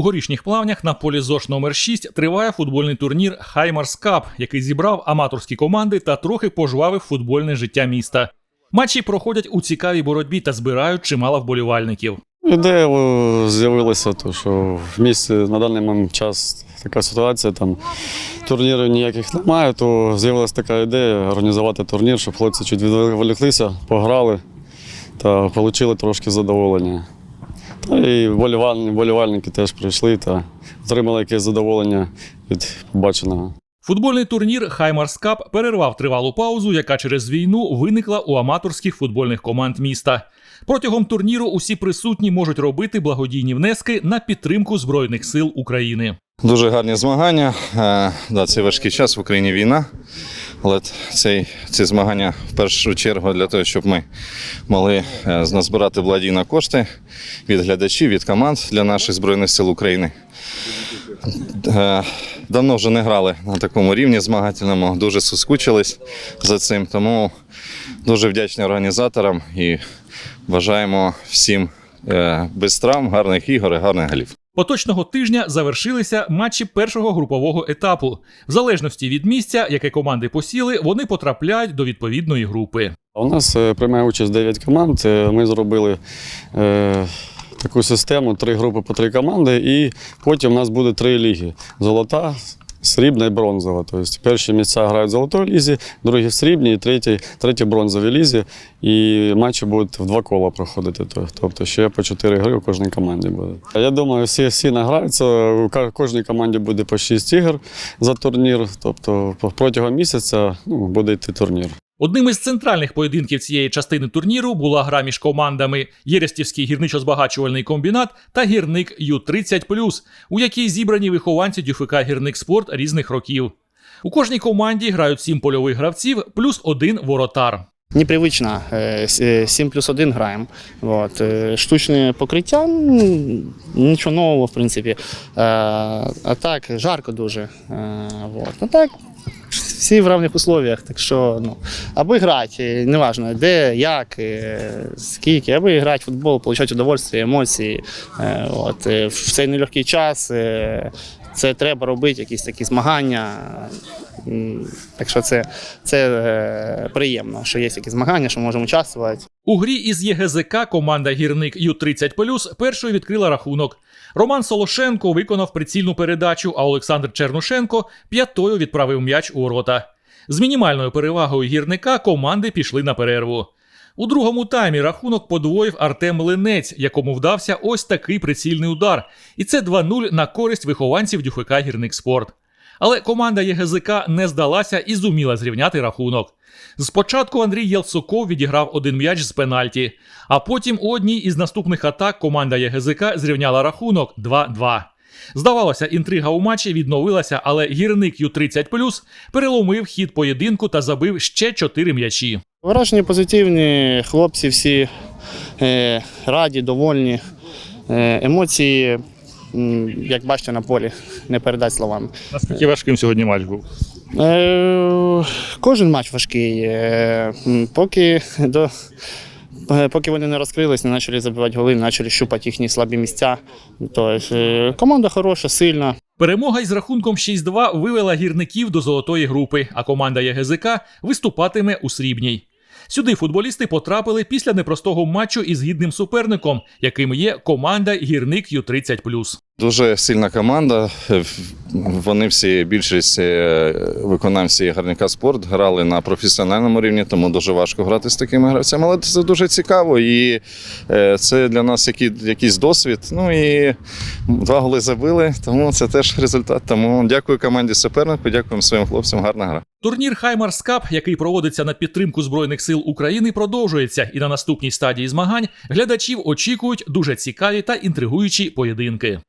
У горішніх плавнях на полі ЗОШ номер 6 триває футбольний турнір Хаймарс Кап, який зібрав аматорські команди та трохи пожвавив футбольне життя міста. Матчі проходять у цікавій боротьбі та збирають чимало вболівальників. Ідея з'явилася, то що в місті на даний момент час така ситуація, там турнірів ніяких немає, то з'явилася така ідея організувати турнір, щоб хлопці чуть відволіклися, пограли та отримали трошки задоволення. Та і вболівальники, вболівальники теж прийшли та отримали якесь задоволення від побаченого. Футбольний турнір Хаймарс Кап перервав тривалу паузу, яка через війну виникла у аматорських футбольних команд міста. Протягом турніру усі присутні можуть робити благодійні внески на підтримку Збройних сил України. Дуже гарні змагання. Е, Да, це важкий час в Україні війна. Але цей, ці змагання в першу чергу для того, щоб ми могли е, назбирати благодійні кошти від глядачів, від команд для наших Збройних сил України. Е, Давно вже не грали на такому рівні змагательному, дуже соскучились за цим. Тому дуже вдячні організаторам і бажаємо всім е, без травм, гарних ігор і гарних голів. Поточного тижня завершилися матчі першого групового етапу. В залежності від місця, яке команди посіли, вони потрапляють до відповідної групи. У нас е, приймає участь 9 команд. Е, Ми зробили е, таку систему: три групи по три команди, і потім у нас буде три ліги: золота. Срібна і бронзова. Тобто перші місця грають в золотій лізі, другі в срібній, і треті, треті в бронзовій лізі. І матчі будуть в два кола проходити. Тобто ще по чотири гри у кожній команді буде. Я думаю, всі, всі награються. У кожній команді буде по шість ігор за турнір. Тобто протягом місяця ну, буде йти турнір. Одним із центральних поєдинків цієї частини турніру була гра між командами Єрестівський гірничо-збагачувальний комбінат та гірник Ю-30+, у якій зібрані вихованці ДЮФК «Гірник Спорт» різних років. У кожній команді грають сім польових гравців плюс один воротар. Непривично. Е, с- е, 7 плюс 1 граємо. Вот. е, Штучне покриття, нічого нового, в принципі. Е, А так, жарко дуже. Е, Вот. Ну так, всі в равних условиях. Так що, ну, аби грати, неважно де, як, е, скільки, аби грати в футбол, отримати удовольствие, емоції. Е, От. е, В цей нелегкий час це треба робити, якісь такі змагання. Так що це, це приємно, що є такі змагання, що можемо участвувати. У грі із ЄГЗК команда гірник Ю-30+, першою відкрила рахунок. Роман Солошенко виконав прицільну передачу, а Олександр Чернушенко п'ятою відправив м'яч у ворота. З мінімальною перевагою гірника команди пішли на перерву. У другому таймі рахунок подвоїв Артем Линець, якому вдався ось такий прицільний удар. І це 2-0 на користь вихованців ДЮФК Гірник Спорт. Але команда ЄГЗК не здалася і зуміла зрівняти рахунок. Спочатку Андрій Єлсуков відіграв один м'яч з пенальті, а потім у одній із наступних атак команда ЄГЗК зрівняла рахунок 2-2. Здавалося, інтрига у матчі відновилася, але гірник Ю-30+, переломив хід поєдинку та забив ще 4 м'ячі. Враження позитивні, хлопці всі е, раді, довольні. Е, емоції, як бачите на полі, не передати словами. Наскільки важким сьогодні матч був? Е, кожен матч важкий. Е, поки, до, е, поки вони не розкрились, не почали забивати голи, не почали щупати їхні слабі місця. Тобто, е, команда хороша, сильна. Перемога із рахунком 6-2 вивела гірників до золотої групи, а команда ЄГЗК виступатиме у срібній. Сюди футболісти потрапили після непростого матчу із гідним суперником, яким є команда гірник Ю-30+. Дуже сильна команда. Вони всі, більшість е, виконавці гарника спорт грали на професіональному рівні, тому дуже важко грати з такими гравцями. Але це дуже цікаво і е, це для нас який, якийсь досвід. Ну і два голи забили, тому це теж результат. Тому дякую команді супернику, дякуємо своїм хлопцям. Гарна гра. Турнір Хаймарс Кап, який проводиться на підтримку Збройних сил України, продовжується, і на наступній стадії змагань глядачів очікують дуже цікаві та інтригуючі поєдинки.